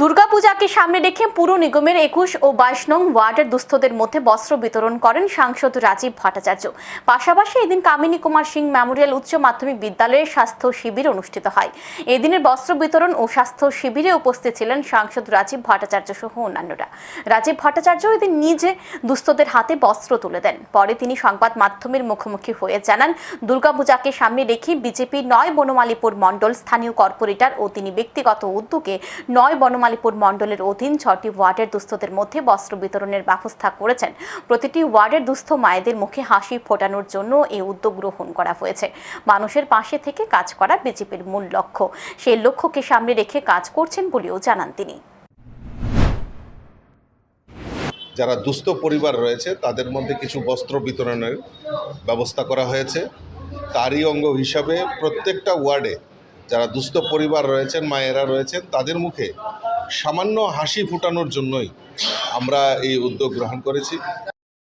দুর্গাপূজাকে সামনে রেখে পুর নিগমের একুশ ও বাইশ নং ওয়ার্ডের দুস্থদের মধ্যে বস্ত্র বিতরণ করেন সাংসদ রাজীব ভট্টাচার্য। পাশাপাশি এদিন কামিনী কুমার সিং মেমোরিয়াল উচ্চ মাধ্যমিক বিদ্যালয়ের স্বাস্থ্য শিবির অনুষ্ঠিত হয়। এদিনের বস্ত্র বিতরণ ও স্বাস্থ্য শিবিরে উপস্থিত ছিলেন সাংসদ রাজীব ভট্টাচার্য সহ অন্যান্যরা। রাজীব ভট্টাচার্য এদিন নিজে দুস্থদের হাতে বস্ত্র তুলে দেন। পরে তিনি সংবাদ মাধ্যমের মুখোমুখি হয়ে জানান, দুর্গাপূজাকে সামনে রেখে বিজেপি নয় বনমালীপুর মণ্ডল স্থানীয় কর্পোরেটর ও তিনি ব্যক্তিগত উদ্যোগে নয় বনমালীপুর মণ্ডলের অধীন ছটি ওয়ার্ডের দুস্থদের মধ্যে বস্ত্র বিতরণের ব্যবস্থা করেছেন। প্রতিটি ওয়ার্ডের দুস্থ মায়েদের মুখে হাসি ফোটানোর জন্য এই উদ্যোগ গ্রহণ করা হয়েছে। মানুষের পাশে থেকে কাজ করা বিজেপির মূল লক্ষ্য। সেই লক্ষ্যকে সামনে রেখে কাজ করছেন বলেও জানান তিনি। যারা দুস্থ পরিবার রয়েছে, তাদের মধ্যে কিছু বস্ত্র বিতরণের ব্যবস্থা করা হয়েছে। তারই অঙ্গ হিসাবে প্রত্যেকটা ওয়ার্ডে যারা দুস্থ পরিবার রয়েছেন, মায়েরা রয়েছেন, তাদের মুখে সামান্য হাসি ফুটানোর জন্যই আমরা এই উদ্যোগ গ্রহণ করেছি।